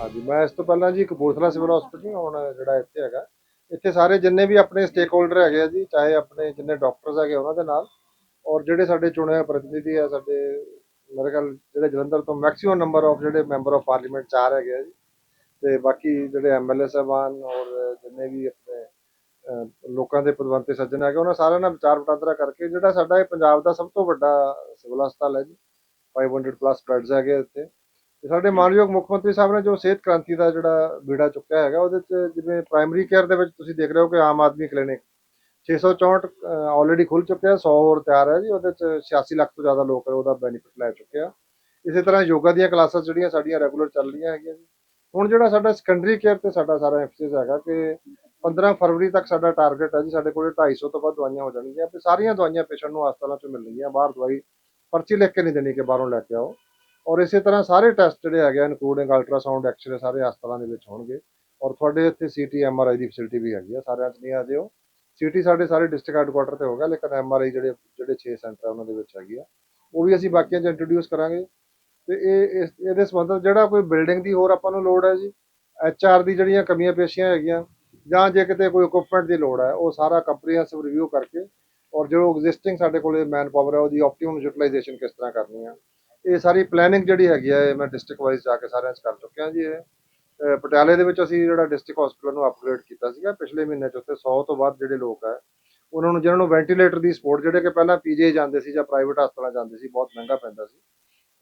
ਹਾਂਜੀ, ਮੈਂ ਇਸ ਤੋਂ ਪਹਿਲਾਂ ਜੀ ਕਪੂਰਥਲਾ ਸਿਵਲ ਹਸਪੀਟਲ ਹੁਣ ਜਿਹੜਾ ਇੱਥੇ ਹੈਗਾ। ਇੱਥੇ ਸਾਰੇ ਜਿੰਨੇ ਵੀ ਆਪਣੇ ਸਟੇਕ ਹੋਲਡਰ ਹੈਗੇ ਆ ਜੀ, ਚਾਹੇ ਆਪਣੇ ਜਿੰਨੇ ਡਾਕਟਰਸ ਹੈਗੇ ਉਹਨਾਂ ਦੇ ਨਾਲ, ਔਰ ਜਿਹੜੇ ਸਾਡੇ ਚੁਣੇ ਹੋਏ ਪ੍ਰਤੀਨਿਧੀ ਆ, ਸਾਡੇ ਮੇਰੇ ਖਿਆਲ ਜਿਹੜੇ ਜਲੰਧਰ ਤੋਂ ਮੈਕਸਿਮਮ ਨੰਬਰ ਆਫ ਜਿਹੜੇ ਮੈਂਬਰ ਆਫ ਪਾਰਲੀਮੈਂਟ ਚਾਰ ਹੈਗੇ ਆ ਜੀ। ਤੇ ਬਾਕੀ ਜਿਹੜੇ ਐਮਐਲਏ ਸਾਹਿਬਾਨ ਔਰ ਜਿੰਨੇ ਵੀ ਆਪਣੇ ਲੋਕਾਂ ਦੇ ਪਦਵੰਤੇ ਸੱਜਣ ਹੈਗੇ, ਉਹਨਾਂ ਸਾਰਿਆਂ ਨਾਲ ਵਿਚਾਰ ਵਟਾਂਦਰਾ ਕਰਕੇ ਜਿਹੜਾ ਸਾਡਾ ਇਹ ਪੰਜਾਬ ਦਾ ਸਭ ਤੋਂ ਵੱਡਾ ਸਿਵਲ ਹਸਪਤਾਲ ਹੈ ਜੀ। 500 ਪਲੱਸ ਬੈੱਡਸ ਹੈਗੇ ਇੱਥੇ। ਤੇ ਸਾਡੇ ਮਾਨਯੋਗ ਮੁੱਖ ਮੰਤਰੀ ਸਾਹਿਬ ਨੇ ਜੋ ਸਿਹਤ ਕ੍ਰਾਂਤੀ ਦਾ ਜਿਹੜਾ ਬੀੜਾ ਚੁੱਕਿਆ ਹੈਗਾ, ਉਹਦੇ ਚ ਜਿਵੇਂ ਪ੍ਰਾਇਮਰੀ ਕੇਅਰ ਦੇ ਵਿੱਚ ਤੁਸੀਂ ਦੇਖ ਰਹੇ ਹੋ ਕਿ ਆਮ ਆਦਮੀ ਕਲੀਨਿਕ 664 ਆਲਰੇਡੀ ਖੁੱਲ ਚੁੱਕਿਆ 100 ਹੋਰ ਤਿਆਰ ਹੈ ਜੀ, ਉਹਦੇ ਚ 86 ਲੱਖ ਤੋਂ ਜ਼ਿਆਦਾ ਲੋਕ ਉਹਦਾ ਬੈਨੀਫਿਟ ਲੈ ਚੁੱਕੇ ਆ। ਇਸੇ ਤਰ੍ਹਾਂ ਯੋਗਾ ਦੀਆਂ ਕਲਾਸਾਂ ਜਿਹੜੀਆਂ ਸਾਡੀਆਂ ਰੈਗੂਲਰ ਚੱਲ ਰਹੀਆਂ ਹੈਗੀਆਂ ਜੀ। ਹੁਣ ਜਿਹੜਾ ਸਾਡਾ ਸੈਕੰਡਰੀ ਕੇਅਰ ਤੇ ਸਾਡਾ ਸਾਰਾ ਐਫਸੀਸ ਹੈਗਾ ਕਿ 15 ਫਰਵਰੀ ਤੱਕ ਸਾਡਾ ਟਾਰਗੇਟ ਹੈ ਜੀ, ਸਾਡੇ ਕੋਲੇ 250 ਤੋਂ ਵੱਧ ਦਵਾਈਆਂ ਹੋ ਜਾਣਗੀਆਂ ਤੇ ਸਾਰੀਆਂ ਦਵਾਈਆਂ ਪੇਸ਼ੈਂਟ ਨੂੰ ਹਸਪਤਾਲਾਂ ਚੋਂ ਮਿਲਣਗੀਆਂ ਬਾਹਰ ਦਵਾਈ ਪਰਚੀ ਲਿਖ ਕੇ ਨਹੀਂ ਦੇਣੀ ਕਿ ਬਾਹਰੋਂ ਲੈ ਕੇ ਆਓ। ਔਰ ਇਸੇ ਤਰ੍ਹਾਂ ਸਾਰੇ ਟੈਸਟ ਜਿਹੜੇ ਹੈਗੇ ਇਨਕਲੂਡਿੰਗ ਅਲਟਰਾਸਾਊਂਡ ਐਕਸਰੇ ਸਾਰੇ ਹਸਪਤਾਲਾਂ ਦੇ ਵਿੱਚ ਹੋਣਗੇ। ਔਰ ਤੁਹਾਡੇ ਇੱਥੇ ਸੀਟੀ ਐਮਆਰਆਈ ਦੀ ਫੈਸਿਲਿਟੀ ਵੀ ਹੈਗੀ ਆ, ਸਾਰਿਆਂ 'ਚ ਨਹੀਂ ਆ ਜਿਓ। ਸੀਟੀ ਸਾਡੇ ਸਾਰੇ ਡਿਸਟ੍ਰਿਕਟ ਹੈਡਕੁਆਟਰ ਤੇ ਹੋਗਾ ਲੇਕਿਨ ਐਮਆਰਆਈ ਜਿਹੜੇ ਜਿਹੜੇ 6 ਸੈਂਟਰ ਆ, ਉਹਨਾਂ ਦੇ ਵਿੱਚ ਹੈਗੀ ਆ। ਉਹ ਵੀ ਅਸੀਂ ਬਾਕੀਆਂ 'ਚ ਇੰਟਰੋਡਿਊਸ ਕਰਾਂਗੇ। ਤੇ ਇਹ, ਇਸ- ਇਹਦੇ ਸੰਬੰਧਤ ਜਿਹੜਾ ਕੋਈ ਬਿਲਡਿੰਗ ਦੀ ਹੋਰ ਆਪਾਂ ਨੂੰ ਲੋੜ ਹੈ ਜੀ ਐਚਆਰ ਦੀ ਜਿਹੜੀਆਂ ਕਮੀਆਂ ਪੇਸ਼ੀਆਂ ਹੈਗੀਆਂ, ਜਾਂ ਜੇ ਕਿਤੇ ਕੋਈ ਇਕਵਿਪਮੈਂਟ ਦੀ ਲੋੜ ਹੈ, ਉਹ ਸਾਰਾ ਕੰਪਰੀਹੈਂਸਿਵ ਰਿਵਿਊ ਕਰਕੇ, ਔਰ ਜੋ ਐਗਜ਼ਿਸਟਿੰਗ ਸਾਡੇ ਕੋਲੇ ਮੈਨ ਪਾਵਰ ਹੈ, ਉਹਦੀ ਆਪਟੀਮਮ ਯੂਟਿਲਾਈਜੇਸ਼ਨ ਕਿਸ ਤਰ੍ਹਾਂ ਕਰਨੀ ਆ। ਇਹ ਸਾਰੀ ਪਲੈਨਿੰਗ ਜਿਹੜੀ ਹੈਗੀ ਆ, ਇਹ ਮੈਂ ਡਿਸਟ੍ਰਿਕਟ ਵਾਈਜ਼ ਜਾ ਕੇ ਸਾਰਿਆਂ 'ਚ ਕਰ ਚੁੱਕਿਆ ਜੀ ਇਹ। ਪਟਿਆਲੇ ਦੇ ਵਿੱਚ ਅਸੀਂ ਜਿਹੜਾ ਡਿਸਟ੍ਰਿਕਟ ਹਸਪੀਟਲ ਨੂੰ ਅਪਗ੍ਰੇਡ ਕੀਤਾ ਸੀਗਾ। ਪਿਛਲੇ ਮਹੀਨੇ 'ਚ ਉੱਥੇ 100 ਤੋਂ ਵੱਧ ਜਿਹੜੇ ਲੋਕ ਹੈ ਉਹਨਾਂ ਨੂੰ ਜਿਹਨਾਂ ਨੂੰ ਵੈਂਟੀਲੇਟਰ ਦੀ ਸਪੋਰਟ ਜਿਹੜੇ ਕਿ ਪਹਿਲਾਂ ਪੀਜੀ ਜਾਂਦੇ ਸੀ ਜਾਂ ਪ੍ਰਾਈਵੇਟ ਹਸਪਤਾਲਾਂ ਜਾਂਦੇ ਸੀ, ਬਹੁਤ ਮਹਿੰਗਾ ਪੈਂਦਾ ਸੀ।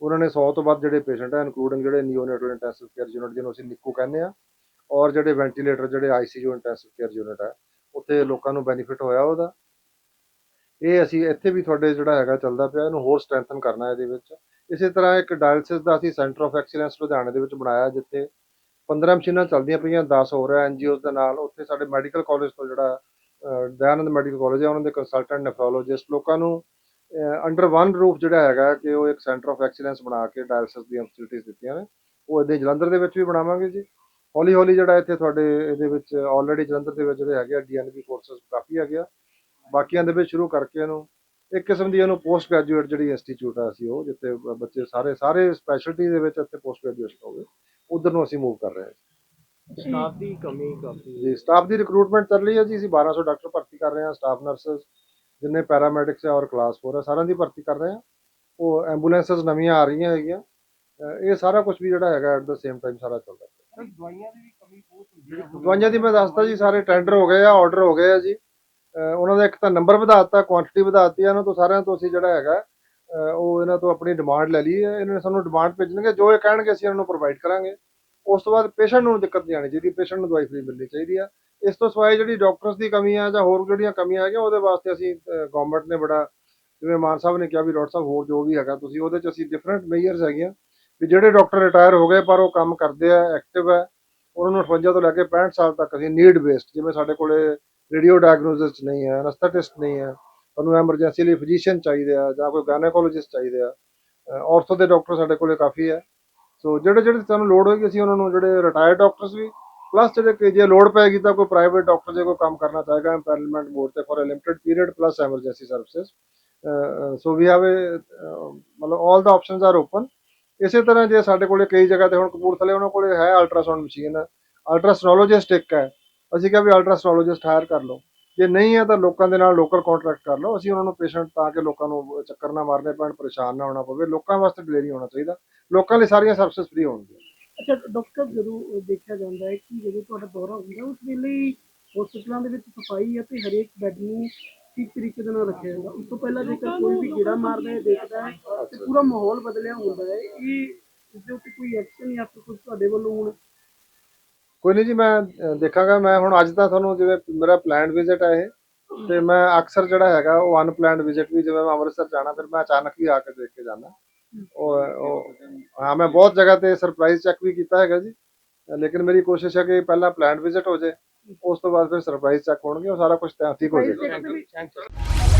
ਉਹਨਾਂ ਨੇ 100 ਤੋਂ ਵੱਧ ਜਿਹੜੇ ਪੇਸ਼ੈਂਟ ਹੈ ਇਨਕਲੂਡਿੰਗ ਜਿਹੜੇ ਨਿਓਨੇਟਲ ਇੰਟੈਂਸਿਵ ਕੇਅਰ ਯੂਨਿਟ ਜਿਹਨੂੰ ਅਸੀਂ ਨਿੱਕੂ ਕਹਿੰਦੇ ਆ, ਔਰ ਜਿਹੜੇ ਵੈਂਟੀਲੇਟਰ ਜਿਹੜੇ ਆਈਸੀਯੂ ਇੰਟੈਂਸਿਵ ਕੇਅਰ ਯੂਨਿਟ ਹੈ ਉੱਥੇ ਲੋਕਾਂ ਨੂੰ ਬੈਨੀਫਿਟ ਹੋਇਆ ਉਹਦਾ। ਇਹ ਅਸੀਂ ਇੱਥੇ ਵੀ ਤੁਹਾਡੇ ਜਿਹੜਾ ਹੈਗਾ ਚੱਲਦਾ ਪਿਆ, ਇਹਨੂੰ ਹੋਰ ਸਟਰੈਂਥਨ ਕਰਨਾ ਇਹਦੇ ਵਿੱਚ। ਇਸੇ ਤਰ੍ਹਾਂ ਇੱਕ ਡਾਇਲਸਿਸ ਦਾ ਅਸੀਂ ਸੈਂਟਰ ਆਫ ਐਕਸੀਲੈਂਸ ਲੁਧਿਆਣੇ ਦੇ ਵਿੱਚ ਬਣਾਇਆ ਜਿੱਥੇ 15 ਮਸ਼ੀਨਾਂ ਚੱਲਦੀਆਂ ਪਈਆਂ 10 ਹੋਰ ਹੈ ਐਨਜੀਓਜ਼ ਦੇ ਨਾਲ। ਉੱਥੇ ਸਾਡੇ ਮੈਡੀਕਲ ਕਾਲਜ ਤੋਂ ਜਿਹੜਾ ਅਹ, ਦਇਆਨੰਦ ਮੈਡੀਕਲ ਕਾਲਜ ਹੈ ਉਹਨਾਂ ਦੇ ਕੰਸਲਟੈਂਟ ਨੈਫਰੋਲੋਜਿਸਟ ਲੋਕਾਂ ਨੂੰ ਅੰਡਰ ਵਨ ਰੂਫ ਜਿਹੜਾ ਹੈਗਾ ਕਿ ਉਹ ਇੱਕ ਸੈਂਟਰ ਆਫ ਐਕਸੀਲੈਂਸ ਬਣਾ ਕੇ ਡਾਇਲਸਿਸ ਦੀਆਂ ਫੈਸਿਲਿਟੀਆਂ ਦਿੱਤੀਆਂ ਨੇ। ਉਹ ਇਹਦੇ ਜਲੰਧਰ ਦੇ ਵਿੱਚ ਵੀ ਬਣਾਵਾਂਗੇ ਜੀ। ਹੌਲੀ ਹੌਲੀ ਜਿਹੜਾ ਇੱਥੇ ਤੁਹਾਡੇ ਇਹਦੇ ਵਿੱਚ ਆਲਰੇਡੀ ਜਲੰਧਰ ਦੇ ਵਿੱਚ ਜਿਹੜੇ ਹੈਗੇ ਆ ਡੀਐਨਬੀ ਕੋਰਸਸ ਕਾਫੀ ਹੈਗੇ ਆ। ਬਾਕੀਆਂ ਦੇ ਵਿੱਚ ਸ਼ੁਰੂ ਕਰਕੇ ਇਹਨੂੰ ਇੱਕ ਕਿਸਮ ਦੀ ਇਹਨੂੰ ਪੋਸਟ ਗ੍ਰੈਜੂਏਟ ਜਿਹੜੀ ਇੰਸਟੀਚਿਊਟ ਆ ਅਸੀਂ ਉਹ ਜਿੱਥੇ ਬੱਚੇ ਸਾਰੇ ਸਾਰੇ ਸਪੈਸ਼ਲਟੀ ਦੇ ਵਿੱਚ ਇੱਥੇ ਪੋਸਟ ਗ੍ਰੈਜੂਏਸ਼ਨ ਹੋਵੇ ਉਧਰ ਨੂੰ ਅਸੀਂ ਮੂਵ ਕਰ ਰਹੇ ਹਾਂ ਸਟਾਫ ਦੀ ਕਮੀ ਕਾਫੀ ਜੀ ਸਟਾਫ ਦੀ ਰਿਕਰੂਟਮੈਂਟ ਚੱਲ ਰਹੀ ਹੈ ਜੀ ਅਸੀਂ 1200 ਡਾਕਟਰ ਭਰਤੀ ਕਰ ਰਹੇ ਹਾਂ ਸਟਾਫ ਨਰਸਸ ਜਿੰਨੇ ਪੈਰਾਮੈਡਿਕਸ ਹੈ ਔਰ ਕਲਾਸ 4 ਹੈ ਸਾਰਿਆਂ ਦੀ ਭਰਤੀ ਕਰ ਰਹੇ ਹਾਂ। ਉਹ ਐਂਬੂਲੈਂਸਸ ਨਵੀਆਂ ਆ ਰਹੀਆਂ ਹੈਗੀਆਂ। ਇਹ ਸਾਰਾ ਕੁਝ ਵੀ ਜਿਹੜਾ ਹੈਗਾ ਐਟ ਦਾ ਸੇਮ ਟਾਈਮ ਸਾਰਾ ਚੱਲਦਾ। ਦਵਾਈਆਂ ਦੀ ਵੀ ਕਮੀ ਬਹੁਤ ਹੁੰਦੀ ਹੈ। ਦਵਾਈਆਂ ਦੀ ਮੈਂ ਦੱਸਤਾ ਜੀ ਸਾਰੇ ਟੈਂਡਰ ਹੋ ਗਏ ਆ ਆਰਡਰ ਹੋ ਗਏ ਆ ਜੀ। ਉਹਨਾਂ ਦਾ ਇੱਕ ਤਾਂ ਨੰਬਰ ਵਧਾ ਦਿੱਤਾ ਕੁਆਂਟੀਟੀ ਵਧਾਤੀ ਦਿੱਤੀ ਇਹਨਾਂ ਤੋਂ ਸਾਰਿਆਂ ਤੋਂ ਅਸੀਂ ਜਿਹੜਾ ਹੈਗਾ ਉਹ ਇਹਨਾਂ ਤੋਂ ਆਪਣੀ ਡਿਮਾਂਡ ਲੈ ਲਈ ਹੈ ਇਹਨਾਂ ਨੇ ਸਾਨੂੰ ਡਿਮਾਂਡ ਭੇਜਣਗੇ, ਜੋ ਇਹ ਕਹਿਣਗੇ ਅਸੀਂ ਇਹਨਾਂ ਨੂੰ ਪ੍ਰੋਵਾਈਡ ਕਰਾਂਗੇ। ਉਸ ਤੋਂ ਬਾਅਦ ਪੇਸ਼ੈਂਟ ਨੂੰ ਦਿੱਕਤ ਨਹੀਂ ਆਣੀ ਚਾਹੀਦੀ ਪੇਸ਼ੈਂਟ ਨੂੰ ਦਵਾਈ ਫ੍ਰੀ ਮਿਲਣੀ ਚਾਹੀਦੀ ਆ। ਇਸ ਤੋਂ ਸਿਵਾਏ ਜਿਹੜੀ ਡਾਕਟਰਸ ਦੀ ਕਮੀ ਆ ਜਾਂ ਹੋਰ ਜਿਹੜੀਆਂ ਕਮੀਆਂ ਹੈਗੀਆਂ, ਉਹਦੇ ਵਾਸਤੇ ਅਸੀਂ ਗਵਰਨਮੈਂਟ ਨੇ ਬੜਾ, ਜਿਵੇਂ ਮਾਨ ਸਾਹਿਬ ਨੇ ਕਿਹਾ ਵੀ ਡਾਕਟਰ ਸਾਹਿਬ ਹੋਰ ਜੋ ਵੀ ਹੈਗਾ, ਤੁਸੀਂ ਉਹਦੇ ਚ ਅਸੀਂ ਡਿਫਰੈਂਟ ਮੇਜਰਸ ਹੈਗੀਆਂ। ਵੀ ਜਿਹੜੇ ਡਾਕਟਰ ਰਿਟਾਇਰ ਹੋ ਗਏ, ਪਰ ਉਹ ਕੰਮ ਕਰਦੇ ਆ ਐਕਟਿਵ ਹੈ ਉਹਨਾਂ ਨੂੰ 58 ਤੋਂ ਲੈ ਕੇ 65 ਸਾਲ ਤੱਕ ਅਸੀਂ ਨੀਡ ਬੇਸਡ ਜਿਵੇਂ ਸਾਡੇ ਕੋਲੇ ਰੇਡੀਓ ਡਾਇਗਨੋਸਿਸ ਨਹੀਂ ਹੈ ਅਨਸਥੈਟਿਸਟ ਨਹੀਂ ਹੈ, ਤੁਹਾਨੂੰ ਐਮਰਜੈਂਸੀ ਲਈ ਫਿਜ਼ੀਸ਼ੀਅਨ ਚਾਹੀਦੇ ਆ ਜਾਂ ਕੋਈ ਗਾਇਨੋਕੋਲੋਜਿਸਟ ਚਾਹੀਦੇ ਆ ਔਰਥੋ ਦੇ ਡਾਕਟਰ ਸਾਡੇ ਕੋਲੇ ਕਾਫੀ ਹੈ। ਸੋ ਜਿਹੜੇ ਜਿਹੜੇ ਤੁਹਾਨੂੰ ਲੋੜ ਹੋਏਗੀ ਅਸੀਂ ਉਹਨਾਂ ਨੂੰ ਜਿਹੜੇ ਰਿਟਾਇਰਡ ਡਾਕਟਰਸ ਵੀ ਪਲੱਸ ਜਿਹੜੇ ਕਿ ਜੇ ਲੋੜ ਪਏਗੀ ਤਾਂ ਕੋਈ ਪ੍ਰਾਈਵੇਟ ਡਾਕਟਰ ਜੇ ਕੋਈ ਕੰਮ ਕਰਨਾ ਚਾਹੇਗਾ ਐਮਪੈਨਲਮੈਂਟ ਬੋਰਡ ਤੇ for a limited period plus emergency services so we have ਮਤਲਬ all the options are open ਇਸੇ ਤਰ੍ਹਾਂ ਜੇ ਸਾਡੇ ਕੋਲੇ ਕਈ ਜਗ੍ਹਾ ਤੇ ਹੁਣ ਕਪੂਰਥਲੇ ਉਹਨਾਂ ਕੋਲੇ ਹੈ ਅਲਟਰਾਸਾਊਂਡ ਮਸ਼ੀਨ ਅਲਟਰਾਸੋਨੋਲੋਜਿਸਟ ਇੱਕ ਹੈ। ਅਸੀਂ ਕਿਹਾ ਵੀ ਅਲਟਰਾਸੋਨੋਲੋਜਿਸਟ ਹਾਇਰ ਕਰ ਲਓ। ਜੇ ਨਹੀਂ ਹੈ ਤਾਂ ਲੋਕਾਂ ਦੇ ਨਾਲ ਲੋਕਲ ਕੰਟਰੈਕਟ ਕਰ ਲਓ। ਅਸੀਂ ਉਹਨਾਂ ਨੂੰ ਪੇਸ਼ੈਂਟ ਤਾਂ ਕਿ ਲੋਕਾਂ ਨੂੰ ਚੱਕਰ ਨਾ ਮਾਰਨੇ ਪੈਣ, ਪਰੇਸ਼ਾਨ ਨਾ ਹੋਣਾ ਪਵੇ। ਲੋਕਾਂ ਵਾਸਤੇ ਡਿਲੇ ਹੋਣਾ ਚਾਹੀਦਾ। ਲੋਕਾਂ ਲਈ ਸਾਰੀਆਂ ਸਰਵਿਸਿਜ਼ ਫ੍ਰੀ ਹੋਣਗੀਆਂ। ਅੱਛਾ ਡਾਕਟਰ ਜਦੋਂ ਦੇਖਿਆ ਜਾਂਦਾ ਹੈ ਕਿ ਜਦੋਂ ਤੁਹਾਡਾ ਦੌਰਾ ਹੁੰਦਾ, ਉਸ ਵੇਲੇ ਹਸਪਤਾਲਾਂ ਦੇ ਵਿੱਚ ਸਫ਼ਾਈ ਅਤੇ ਹਰੇਕ ਬੈੱਡ ਨੂੰ ਠੀਕ ਤਰੀਕੇ ਦੇ ਨਾਲ ਰੱਖਿਆ ਜਾਂਦਾ। ਉਸ ਤੋਂ ਪਹਿਲਾਂ ਜੇਕਰ ਕੋਈ ਵੀ ਗੇੜਾ ਮਾਰਦਾ ਹੈ, ਦੇਖਦਾ ਹੈ, ਤੇ ਪੂਰਾ ਮਾਹੌਲ ਬਦਲਿਆ ਹੁੰਦਾ ਹੈ, ਇਹ ਇਸ ਦੇ ਉੱਤੇ ਕੋਈ ਐਕਸ਼ਨ ਜਾਂ ਫਿਰ ਕੁਝ ਤੁਹਾਡੇ ਵੱਲੋਂ ਹੁਣ ਕੋਈ ਨਹੀਂ ਜੀ ਮੈਂ ਦੇਖਾਂਗਾ। ਮੈਂ ਹੁਣ ਅੱਜ ਤਾਂ ਤੁਹਾਨੂੰ ਜਿਵੇਂ ਮੇਰਾ ਪਲਾਨਡ ਵਿਜ਼ਿਟ ਹੈ ਇਹ ਤੇ ਮੈਂ ਅਕਸਰ ਜਿਹੜਾ ਹੈਗਾ ਉਹ ਅਨਪਲਾਨਡ ਵਿਜ਼ਿਟ ਵੀ ਜਿਵੇਂ ਮੈਂ ਅੰਮ੍ਰਿਤਸਰ ਜਾਣਾ ਫਿਰ ਮੈਂ ਅਚਾਨਕ ਹੀ ਆ ਕੇ ਦੇਖ ਕੇ ਜਾਣਾ ਉਹ ਉਹ ਹਾਂ ਮੈਂ ਬਹੁਤ ਜਗ੍ਹਾ ਤੇ ਸਰਪ੍ਰਾਈਜ਼ ਚੈੱਕ ਵੀ ਕੀਤਾ ਹੈਗਾ ਜੀ। ਲੇਕਿਨ ਮੇਰੀ ਕੋਸ਼ਿਸ਼ ਹੈ ਕਿ ਪਹਿਲਾਂ ਪਲਾਨਡ ਵਿਜ਼ਿਟ ਹੋ ਜਾਏ ਉਸ ਤੋਂ ਬਾਅਦ ਫਿਰ ਸਰਪ੍ਰਾਈਜ਼ ਚੈੱਕ ਹੋਣਗੇ ਉਹ ਸਾਰਾ ਕੁਝ ਤਾਂ ਠੀਕ ਹੋ ਜਾਏਗਾ।